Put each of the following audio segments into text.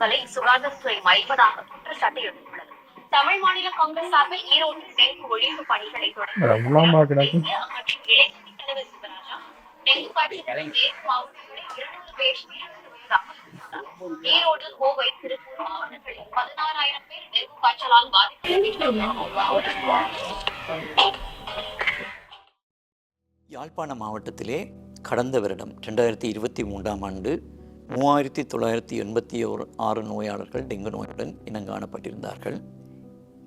தகவலை சுகாதாரத்துறை மறைப்பதாக குற்றச்சாட்டு எழுந்துள்ளது தமிழ் மாநில காங்கிரஸ் சார்பில் ஈரோட்டில் டெங்கு ஒழிப்பு பணிகளை எவ்வளவு கிடக்கு? மற்றும் இளைஞரணி தலைவர் சிவராஜா டெங்கு காய்ச்சலுக்கு மேற்கு மாவட்டங்களில் இருநூறு பேர் இறந்துள்ளதாக கூறினார். ஈரோடு கோவை திருப்பூர் மாவட்டங்களில் பதினாறாயிரம் பேர் டெங்கு காய்ச்சலால் பாதிக்கப்பட்டுள்ளனர் யாழ்ப்பாண மாவட்டத்திலே கடந்த வருடம் ரெண்டாயிரத்தி இருபத்தி மூன்றாம் ஆண்டு மூவாயிரத்தி தொள்ளாயிரத்தி எண்பத்தி ஓர் ஆறு நோயாளர்கள் டெங்கு நோயுடன் இனங்காணப்பட்டிருந்தார்கள்.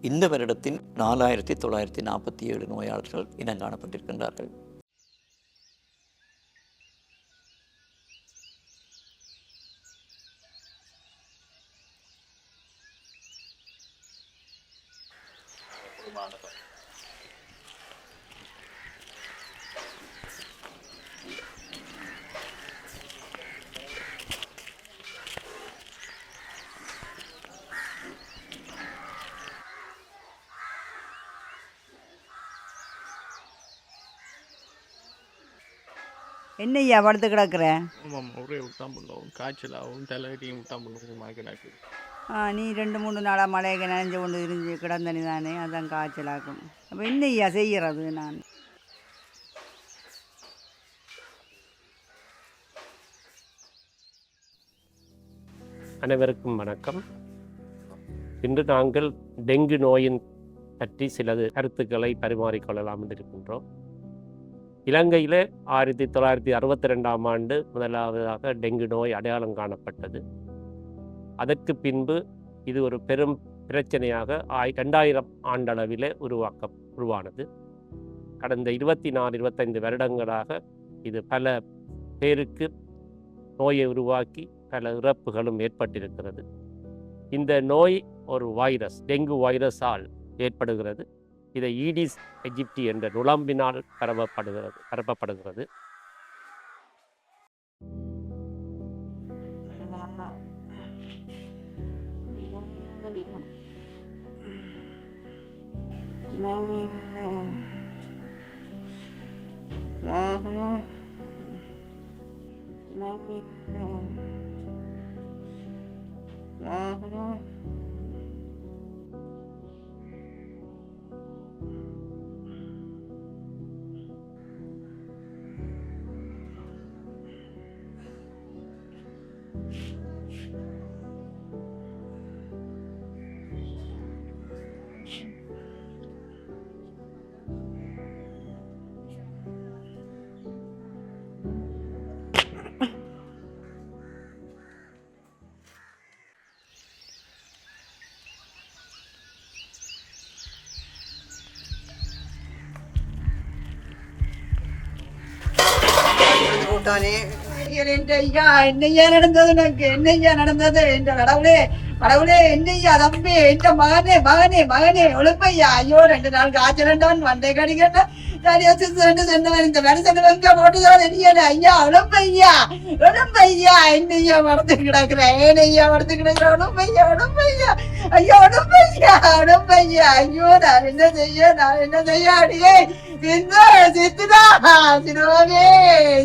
இந்த வருடத்தின் நாலாயிரத்தி தொள்ளாயிரத்தி நாற்பத்தி ஏழு நோயாளர்கள் இனங்காணப்பட்டிருக்கின்றார்கள். என்னய்யா படுத்து கிடக்குற? ஆமாம் ஒரே விட்டான் பண்ணுவோம் காய்ச்சலாகவும் தலைவலியும் விட்டான் பண்ணுவோம் மகனாக்கு ஆ நீ ரெண்டு மூணு நாளாக மழைக்கு நனைஞ்சு கொண்டு இருந்து கிடந்தனி தானே அதான் காய்ச்சலாக்கும். அப்போ என்னய்யா செய்கிறது நான்? அனைவருக்கும் வணக்கம். இன்று நாங்கள் டெங்கு நோயின் பற்றி சிலது கருத்துக்களை பரிமாறிக்கொள்ளலாம் என்று இருக்கின்றோம். இலங்கையில் ஆயிரத்தி தொள்ளாயிரத்தி அறுபத்தி ரெண்டாம் ஆண்டு முதலாவதாக டெங்கு நோய் அடையாளம் காணப்பட்டது. அதற்கு பின்பு இது ஒரு பெரும் பிரச்சனையாக ஆய் ரெண்டாயிரம் ஆண்டளவிலே உருவாக்க உருவானது. கடந்த இருபத்தி நாலு இருபத்தைந்து வருடங்களாக இது பல பேருக்கு நோயை உருவாக்கி பல இறப்புகளும் ஏற்பட்டிருக்கிறது. இந்த நோய் ஒரு வைரஸ் டெங்கு வைரஸால் ஏற்படுகிறது. இதை ஈடிஸ் எஜிப்டி என்ற நுழம்பினால் பரவப்படுகிறது பரப்பப்படுகிறது ஐயா என்னையா நடந்தது எனக்கு? என்னையா நடந்தது? என்ற கடவுளே கடவுளே என்னையா தம்பி? என்ற மகனே மகனே மகனே ஒழுப்பையா ஐயோ ரெண்டு நாள் காய்ச்சல் ரெண்டான் வண்டை கடிக்கட்ட என்னையா வளர்த்து கிடக்குறேன் ஏனையா வளர்த்து கிடக்குறேன் ஒழுப்பையா ஒழுப்பையா ஐயோ ஒழுப்பையா ஒழுப்பையா ஐயோ நான் என்ன செய்ய நான் என்ன செய்ய அடியே இந்த சித்துடா சிறுவனே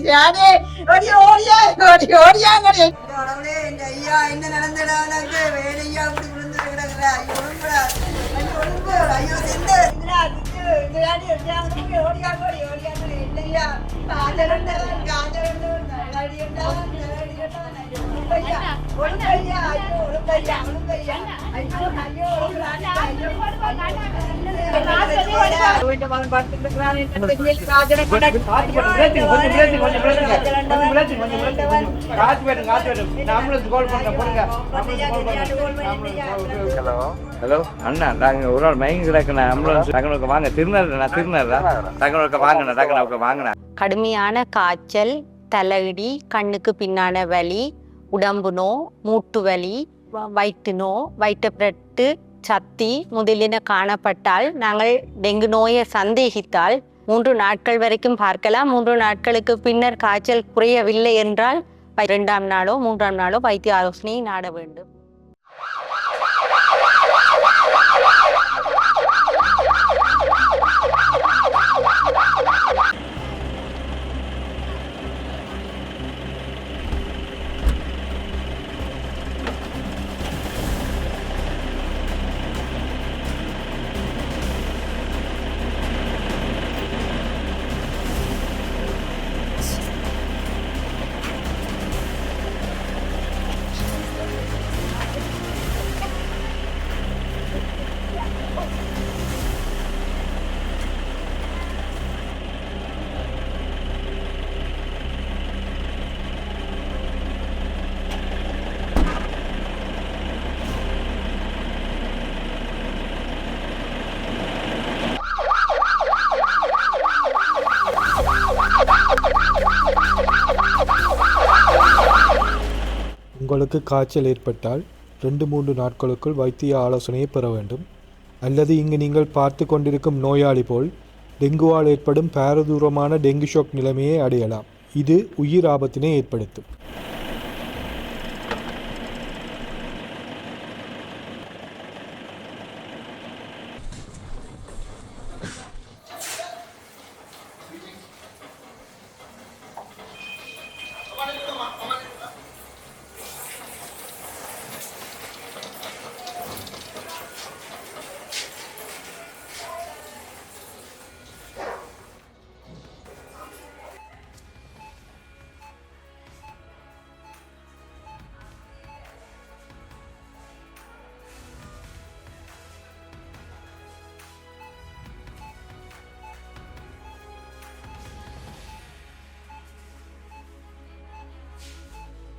யானே ஓடி ஓடியா ஓடி ஓடியாங்கடி கடவுளே இந்த ஐயா என்ன நடந்தடா எனக்கு வேலையா அப்படி விழுந்து கிடக்குற ஐயோ ஐயோ ஐயோ சிந்து എന്തിനാണ് എന്തിനാണെന്ന് ഒരു കൂടി ഓടിയാൽ കൂടി ഇല്ലില്ല കാജലുണ്ടാവാൻ കാജലുണ്ടാവാൻ അടിയുണ്ടാവാൻ അടിയുണ്ടാവാൻ ഒളിക്കയ്യ അയ്യോ ഒളിക്കയ്യ ഒളിക്കയ്യ ஐயோ ஹலோ அண்ணா நாங்கள் ஒரு நாள் மயங்கி கிடக்குண்ணா ஆம்புலன்ஸ் டக்குனுக்கு வாங்க. திருநர் நான் திருநர் டக்குனுக்கு வாங்கண்ணா டக்குனுக்கு வாங்கண்ணா கடுமையான காய்ச்சல் தலையிடி கண்ணுக்கு பின்னான வலி உடம்பு நோ மூட்டு வலி வ- வயிற்று சத்தி முதலின காணப்பட்டால் நாங்கள் டெங்கு நோயை சந்தேகித்தால் மூன்று நாட்கள் வரைக்கும் பார்க்கலாம். மூன்று நாட்களுக்கு பின்னர் காய்ச்சல் குறையவில்லை என்றால் இரண்டாம் நாளோ மூன்றாம் நாளோ வைத்திய ஆலோசனையை நாட வேண்டும். அவளுக்கு காய்ச்சல் ஏற்பட்டால் ரெண்டு மூன்று நாட்களுக்குள் வைத்திய ஆலோசனையை பெற வேண்டும். அல்லது இங்கு நீங்கள் பார்த்து கொண்டிருக்கும் நோயாளி போல் டெங்குவால் ஏற்படும் பாரதூரமான டெங்கு ஷாக் நிலைமையை அடையலாம். இது உயிர் ஆபத்தினை ஏற்படுத்தும்.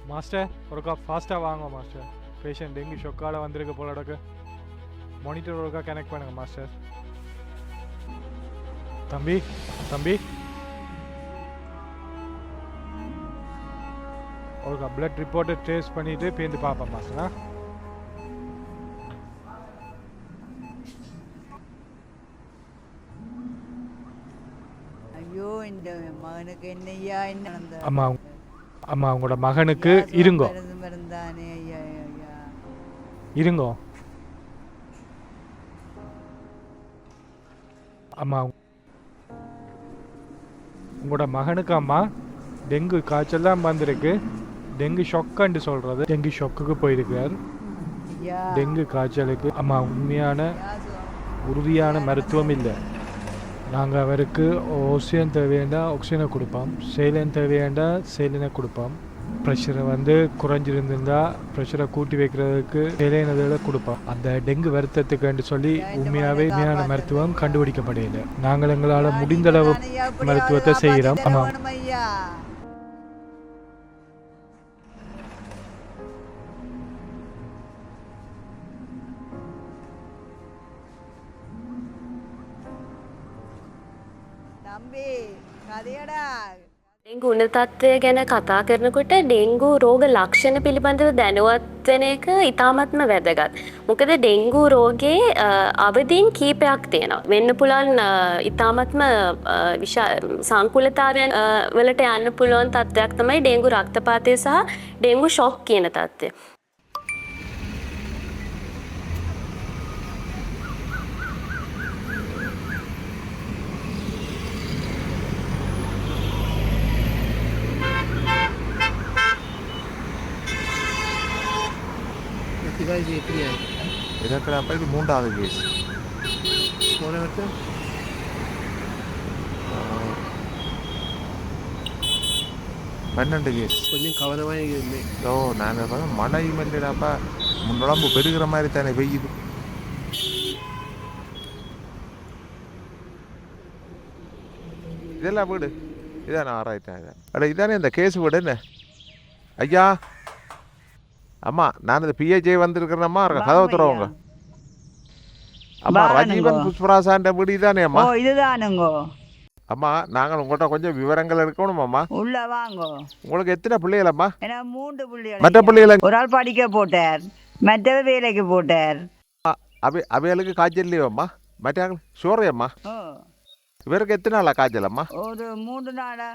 மாஸ்டர் ஒருக்கா ஃபாஸ்ட்டாக வாங்க மாஸ்டர் பேஷண்ட் டெங்கு ஷொக்கால் வந்திருக்க போல இடக்கு மானிட்டர் ஒருக்கா கனெக்ட் பண்ணுங்க மாஸ்டர் தம்பி தம்பி. ஒருக்கா பிளட் ரிப்போர்ட்டை ட்ரேஸ் பண்ணிட்டு பேருந்து பார்ப்பேன் மாஸ்டர்? ஐயோ இந்த மகனுக்கு என்னையா என்ன? அம்மா அம்மா உங்களோட மகனுக்கு இருங்கோ. இருங்கோ. அம்மா உங்களோட மகனுக்கு அம்மா டெங்கு காய்ச்சல் தான் வந்திருக்கு. டெங்கு ஷொக்குன்னு சொல்றது. டெங்கு ஷொக்குக்கு போயிருக்கார். டெங்கு காய்ச்சலுக்கு அம்மா உண்மையான. உறுதியான மருத்துவம் இல்லை. நாங்கள் அவருக்கு ஆக்சிஜன் தேவையாண்டா ஆக்சிஜனை கொடுப்போம். செயலன் தேவையேண்டா செயலினை கொடுப்போம். ப்ரெஷரை வந்து குறைஞ்சிருந்திருந்தா ப்ரெஷரை கூட்டி வைக்கிறதுக்கு சேலைனதில் கொடுப்போம். அந்த டெங்கு வருத்தத்துக்குன்னு சொல்லி உண்மையாகவே உண்மையான மருத்துவம் கண்டுபிடிக்கப்படையில நாங்கள் எங்களால் முடிந்தளவு மருத்துவத்தை செய்கிறோம். ஆமாம். ඩෙංගු උණ තත්ත්වය ගැන කතා කරනකොට ඩෙංගු රෝග ලක්ෂණ පිළිබඳව දැනුවත් වෙන එක ඉතාමත්ම වැදගත්. මොකද ඩෙංගු රෝගේ අ, අවදීන් කීපයක් තියෙනවා. වෙන්න පුළන් ඉතාමත්ම විශා සංකුලතාවයන් අ, වලට යන්න පුළුවන් තත්ත්වයක් තමයි ඩෙංගු රක්තපාතය සහ ඩෙංගු ශොක් කියන තත්ත්වය. இதற்கு அப்போ இது மூன்றாவது கேஸ் பன்னெண்டு கேஸ் கொஞ்சம் கவனமாக இருந்தேன் ஓ நான் பார்த்தா மழை மல்லிடாப்பா முன்னடம்பு பெருகிற மாதிரி தானே பெய்யுது. இதெல்லாம் வீடு. இதானே ஆராய்ச்சாங்க அட இதானே இந்த கேஸ் வீடு என்ன? ஐயா. அம்மா நான் இந்த பிஹெச்ஐ வந்திருக்கிறேம்மா கதவை துறவங்க அம்மா. ரஜீவன் புஷ்பராசான்ற வீடு இதானே ஓ அம்மா இதுதானுங்கோ. அம்மா நாங்கள் உங்கள்கிட்ட கொஞ்சம் விவரங்கள் இருக்கணும் அம்மா? உள்ள வாங்கோ. உங்களுக்கு எத்தனை பிள்ளைகளம்மா? ஏன்னா மூன்று பிள்ளைகள் மற்ற. பிள்ளைகளை ஒரு ஆள் படிக்க போட்டார் மற்றவர் வேலைக்கு போட்டார். அவை அவைகளுக்கு காய்ச்சல் இல்லையோம்மா மற்ற சோறையம்மா? ஓ. இவருக்கு எத்தனை நாளா காய்ச்சல் அம்மா ஒரு மூன்று நாளா?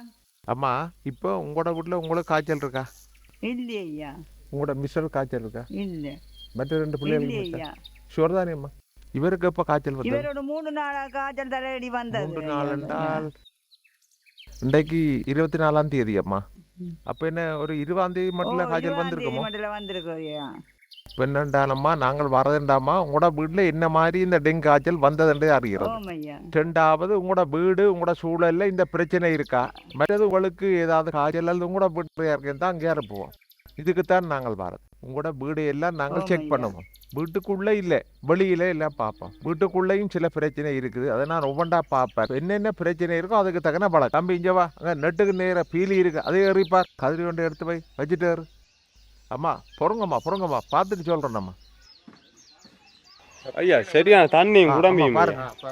அம்மா இப்போ உங்களோட வீட்டில் உங்களுக்கு காய்ச்சல் இருக்கா? இல்லையே உங்களோட மிஸ்டர் காய்ச்சல் இருக்கா? இல்லை. மற்ற ரெண்டு பிள்ளைகளுக்கு ஐயா ஷுவர் தானே அம்மா இவருக்கு எப்போ காய்ச்சல் வந்தது இவரோட மூணு நாளா காய்ச்சல் தலையடி வந்தது. மூன்று நாள் என்றால் இன்றைக்கு இருபத்தி நாலாம் தேதி அம்மா. அப்போ என்ன ஒரு இருபதாம் தேதி மட்டும் காய்ச்சல் வந்திருக்குமோ? வந்திருக்கோம் என்னண்டானம்மா நாங்கள் வரதுண்டாமா உங்களோட வீட்டில் என்ன மாதிரி இந்த டெங்கு காய்ச்சல் வந்ததுன்றே ஐயா ரெண்டாவது உங்களோட வீடு உங்களோட சூழல்ல இந்த பிரச்சனை இருக்கா? மற்றது உங்களுக்கு ஏதாவது காய்ச்சல் அல்லது உங்களோட வீட்டு இருக்கேன் தான் அங்கே அனுப்புவோம். இதுக்குத்தான் நாங்கள் வரது. உங்களோட வீடு எல்லாம் நாங்கள் செக். பண்ணுவோம். வீட்டுக்குள்ளே இல்லை வெளியில எல்லாம் பார்ப்போம். வீட்டுக்குள்ளேயும் சில பிரச்சனை இருக்குது. அதை நான் ஒவ்வொன்றா பார்ப்பேன். என்னென்ன பிரச்சனை இருக்கோ அதுக்கு தக்கன பழம் தம்பி இங்கே வா. அங்கே நெட்டுக்கு நேர பீலி இருக்கு. அதை எறிப்பார் கதிரி கொண்டு எடுத்து போய் வச்சுட்டு இரு. அம்மா பொறுங்கம்மா பொறுங்கம்மா. பார்த்துட்டு சொல்கிறேன் நம்ம ஐயா சரியான தண்ணியும் ஆ, உடம்பையும்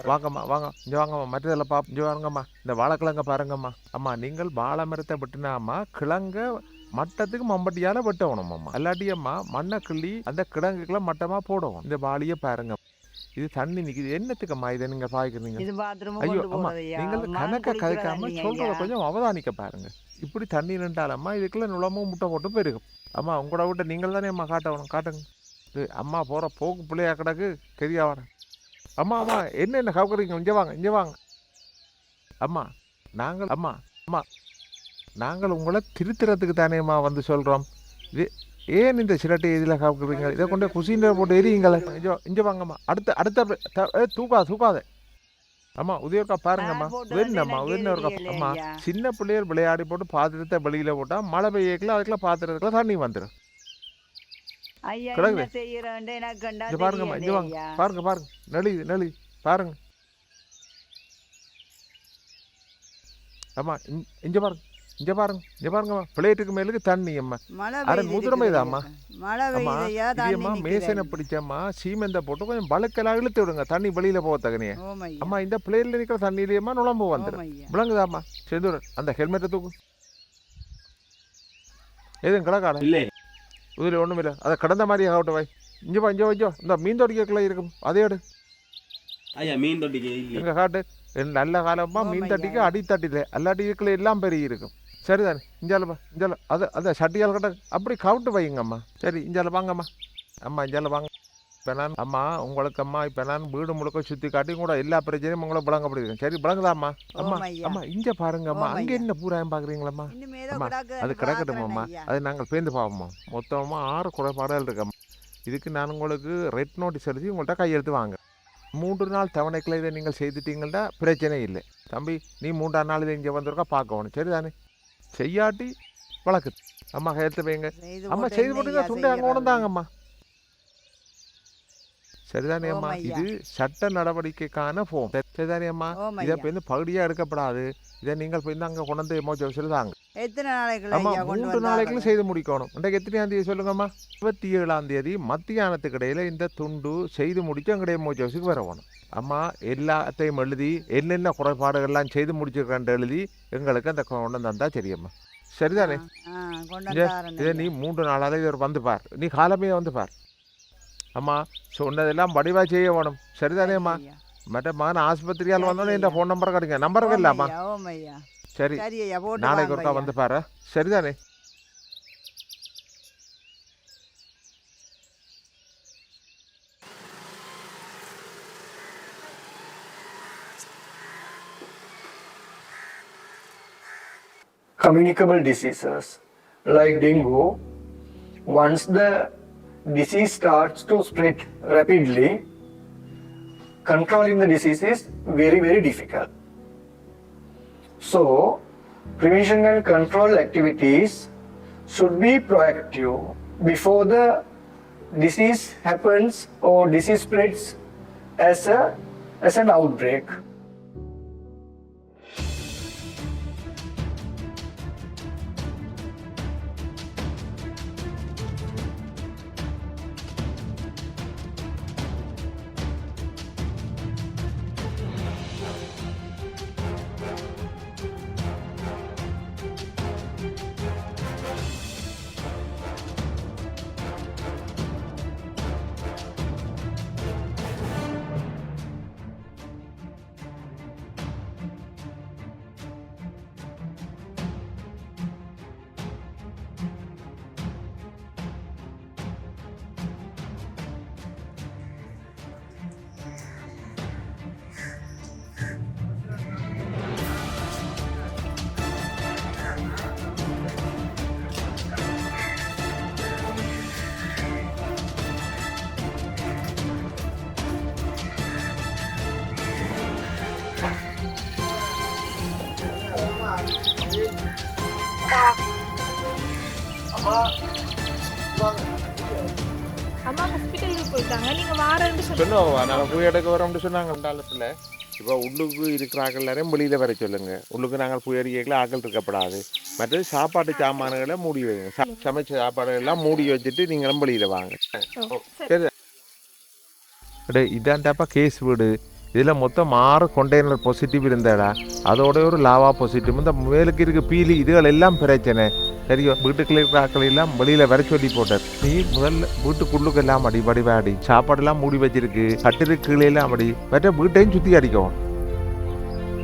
வாங்கம்மா வாங்க. இங்க வாங்கம்மா. மற்றதெல்லாம் பா இங்க வாங்கம்மா இந்த வாழைக்கிழங்க பாருங்கம்மா. அம்மா நீங்கள் வாழை மரத்தை விட்டுனாம்மா கிழங்க மட்டத்துக்கு மம்பட்டியால வெட்டணும் அம்மா அல்லாட்டி அம்மா மண்ணை கிள்ளி அந்த கிடங்குக்குள்ள மட்டமா போடணும். இந்த வாளியை பாருங்க. இது தண்ணி நிக்குது. என்னத்துக்கும்மா இதை நீங்க பாய்க்கிறீங்க? ஐயோ அம்மா நீங்கள் கணக்க கதைக்காம சொல்றத கொஞ்சம் அவதானிக்க பாருங்க. இப்படி தண்ணி நின்றாலம்மா இதுக்குள்ள நுழமும் முட்டை போட்டு பெருகும். அம்மா உங்களோட விட்ட நீங்கள் தானே அம்மா காட்டணும் காட்டுங்க. இது அம்மா போற போக்கு பிள்ளையா கிடக்கு கெரியா வர அம்மா அம்மா என்ன என்ன கவுக்குறீங்க? இங்கே வாங்க இங்கே வாங்க. அம்மா நாங்கள் அம்மா அம்மா நாங்கள் உங்களை திருத்துறதுக்கு தானேம்மா வந்து சொல்றோம். இது ஏன் இந்த சிரட்டை இதில் கவுக்குறீங்க இதை கொண்டு குசின்ற போட்டு எரியுங்களே இங்கே இங்கே வாங்கம்மா. அடுத்த அடுத்த ஏ, தூக்காத தூக்காத. அம்மா உதயக்கா பாருங்கம்மா. வேணும்மா வேணும் அம்மா? சின்ன பிள்ளையர் விளையாடி போட்டு பாத்திரத்தை வெளியில போட்டா மழை பெய்யக்கல அதுக்குள்ள பாத்திரத்துக்குள்ள தண்ணி வந்துடும் கிடக்குது. பாருங்கம்மா இங்க வாங்க? பாருங்க பாருங்க. நெளிது நெளி பாருங்க. அம்மா இங்க- இங்க பாருங்க. இங்க பாருங்க இங்க பாருங்கம்மா. பிளேட்டுக்கு மேலுக்கு தண்ணி அம்மா. அரை இருக்குது இதாம்மா? அம்மா. மேசனை பிடிச்சம்மா. சீமெந்த போட்டு கொஞ்சம் பழுக்கெல்லாம் இழுத்து விடுங்க. தண்ணி வெளியில போக தகனியே அம்மா இந்த பிளேட்ல நிக்கிற தண்ணியிலேயம்மா நுழம்பு வந்துடும் விளங்குதாம்மா. செந்தூர் அந்த ஹெல்மெட்டை தூக்கு. எதுவும் கிடக்காட இல்லை. இதில் ஒன்றும் இல்லை. அதை கடந்த மாதிரி ஆகட்டும் வை இங்கே வா இங்கே வா இந்த மீன் தொடிக்கக்குள்ள இருக்கும். அதே எடு. ஐயா மீன் தொட்டிக்கு இல்லை எங்க காட்டு. நல்ல காலமா மீன். தட்டிக்கு அடித்தட்டில அல்லாட்டி இதுக்குள்ள எல்லாம் பெரிய இருக்கும். சரிதானே? இஞ்சாலப்பா இஞ்சால. அது அது சட்டியால் கட்ட அப்படி கவுட்டு வைங்கம்மா சரி இஞ்சால வாங்கம்மா அம்மா. இஞ்சால வாங்க. இப்போ நான் அம்மா உங்களுக்கு அம்மா இப்போ நான் வீடு முழுக்க சுற்றி காட்டி கூட எல்லா பிரச்சனையும் உங்களை விளங்கப்படுகிறேன் சரி விளங்குதாம்மா. அம்மா. அம்மா இங்க பாருங்கம்மா அங்கே. என்ன பூராயம் பார்க்குறீங்களம்மா அம்மா, அது கிடக்கட்டுமாம்மா. அது நாங்கள் பேர்ந்து பார்ப்போம்மா மொத்தமாக ஆறு குறைபாடுகள் இருக்கம்மா இதுக்கு நான் உங்களுக்கு ரெட் நோட்டீஸ் எழுதி உங்கள்கிட்ட கையெழுத்து வாங்க. மூன்று நாள் தவணைக்குள்ள இதை நீங்கள் செய்துட்டீங்கன்னா பிரச்சனை இல்லை. தம்பி நீ மூன்றாம் நாள் இதை இங்கே வந்திருக்கா பார்க்கணும் சரிதானே? செய்யாட்டி வழக்கு அம்மா கையெழுத்து வைங்க அம்மா செய்து போட்டுங்க துண்டை அங்கே? கொண்டாங்கம்மா சரிதானே அம்மா. இது சட்ட நடவடிக்கைக்கான ஃபோம் சரிதானே அம்மா? இதை வந்து பகுதியாக எடுக்கப்படாது. இதை நீங்கள் வந்து அங்கே கொண்டு வந்து எமோஜி ஆஃபீஸில் தாங்க எத்தனை நாளைக்குள்ள மூன்று நாளைக்குள்ள செய்து முடிக்கணும். இன்றைக்கு எத்தனையாம் தேதி சொல்லுங்கம்மா? இருபத்தி ஏழாம் தேதி மத்தியானத்துக்கு இடையில இந்த துண்டு செய்து முடிச்சு எங்களுடைய மோச்சி ஹவுஸுக்கு வரணும் அம்மா எல்லாத்தையும் எழுதி என்னென்ன குறைபாடுகள்லாம் செய்து முடிச்சிருக்கான்ட்டு எழுதி எங்களுக்கு அந்த கொண்டு தந்தா சரியம்மா சரிதானே? இதை நீ மூன்று நாளாக இவர் வந்து பார். நீ காலமே வந்து பார். அம்மா சொன்னதெல்லாம் வடிவா செய்ய வேணும். சரிதானே அம்மா? மற்ற மகன் ஆஸ்பத்திரியால் வந்தோடனே இந்த ஃபோன் நம்பர் கிடைங்க நம்பர் இல்லாமா சரி சரி ஐயா போட்டு நாளைக்கு வாங்க ஒருக்கா ஐயா. வந்து பாரு சரிதானே communicable diseases like dengue, once the disease starts to spread rapidly, controlling the disease is very, very difficult. So, prevention and control activities should be proactive before the disease happens or disease spreads as a as an outbreak. சொல்லுவாங்க நாங்கள் போய் எடுக்க வரோம்னு சொன்னாங்க காலத்தில். இப்போ உள்ளுக்கு இருக்கிற ஆக்கள் எல்லாரையும் வெளியில் வர சொல்லுங்க. உள்ளுக்கு நாங்கள் போய் அடிக்கல ஆக்கள் இருக்கப்படாது. மற்றது சாப்பாட்டு சாமான்களை மூடி வைங்க. சமைச்ச சாப்பாடு எல்லாம் மூடி வச்சுட்டு நீங்களும் வெளியில் வாங்க. சரி. அடே இதான்டாப்பா கேஸ் வீடு. இதில் மொத்தம் ஆறு கண்டெய்னர் பாசிட்டிவ் இருந்தாடா அதோட ஒரு லாவா பாசிட்டிவ் இந்த மேலுக்கு இருக்க பீலி இதுகள் எல்லாம் பிரச்சனை. சரியோ வீட்டுக்குள்ளே இருக்கிற ஆட்கள் எல்லாம் வெளியில வர சொல்லி போட்டார் நீ முதல்ல வீட்டுக்குள்ளுக்கு எல்லாம் அடி படி வாடி சாப்பாடெல்லாம் மூடி வச்சிருக்கு கட்டிரு கீழே எல்லாம் அடி மற்ற வீட்டையும் சுத்தி அடிக்கும்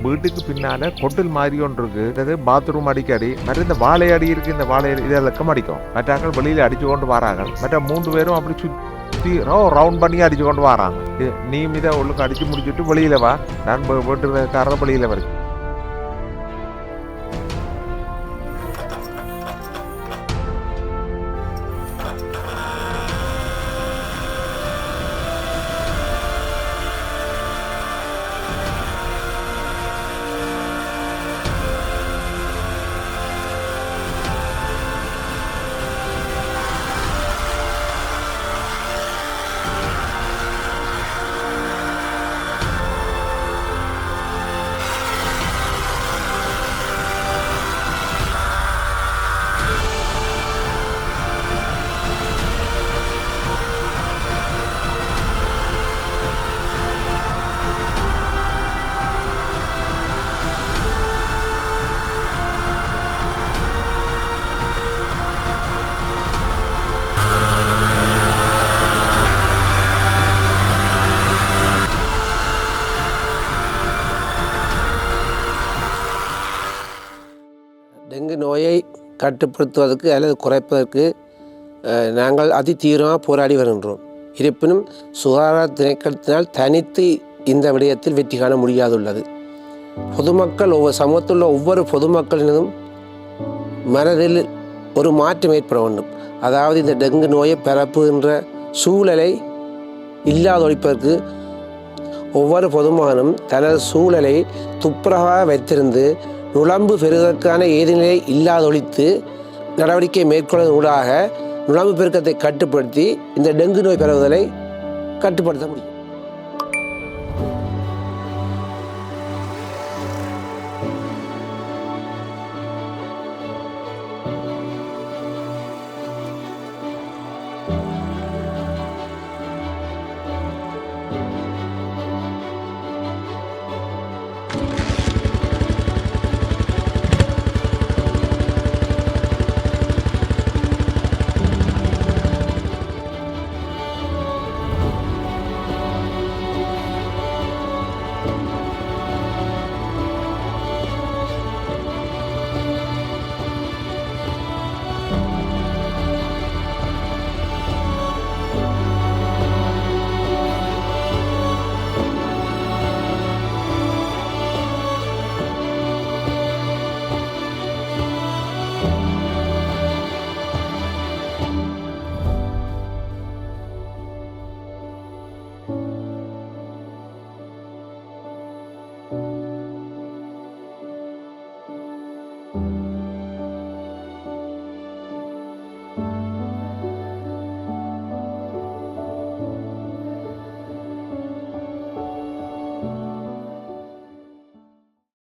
வீட்டுக்கு பின்னால கொட்டில் மாதிரி ஒன்று இருக்கு அதாவது பாத்ரூம் அடிக்கடி மற்ற இந்த வாழை அடி இருக்கு இந்த வாழை அடி இதெல்லாம் அடிக்கும் மற்றாக்கள் வெளியில அடிச்சு கொண்டு வராங்க மற்ற மூன்று பேரும் அப்படி சுத்தி ரவுண்ட் பண்ணி அடிச்சு கொண்டு வராங்க நீ இதை ஒழுங்கு அடிச்சு முடிச்சுட்டு வெளியில வா நான் வீட்டுக்காரர் வெளியில வரேன் கட்டுப்படுத்துவதற்கு அல்லது குறைப்பதற்கு நாங்கள் அதி தீவிரமாக போராடி வருகின்றோம். இருப்பினும் சுகாதார திணைக்களத்தினால் தனித்து இந்த விடயத்தில் வெற்றி காண முடியாதுள்ளது. பொதுமக்கள் ஒவ்வொரு சமூகத்தில் உள்ள ஒவ்வொரு பொதுமக்களினதும் மனதில் ஒரு மாற்றம் ஏற்பட வேண்டும். அதாவது இந்த டெங்கு நோயை பரப்புகின்ற சூழலை இல்லாதொழிப்பதற்கு ஒவ்வொரு பொதுமகனும் தனது சூழலை துப்புரவாக வைத்திருந்து நுழம்பு பெறுவதற்கான ஏதுநிலை இல்லாதொழித்து நடவடிக்கை மேற்கொள்வதன் ஊடாக நுழம்பு பெருக்கத்தை கட்டுப்படுத்தி இந்த டெங்கு நோய் பரவுதலை கட்டுப்படுத்த முடியும்.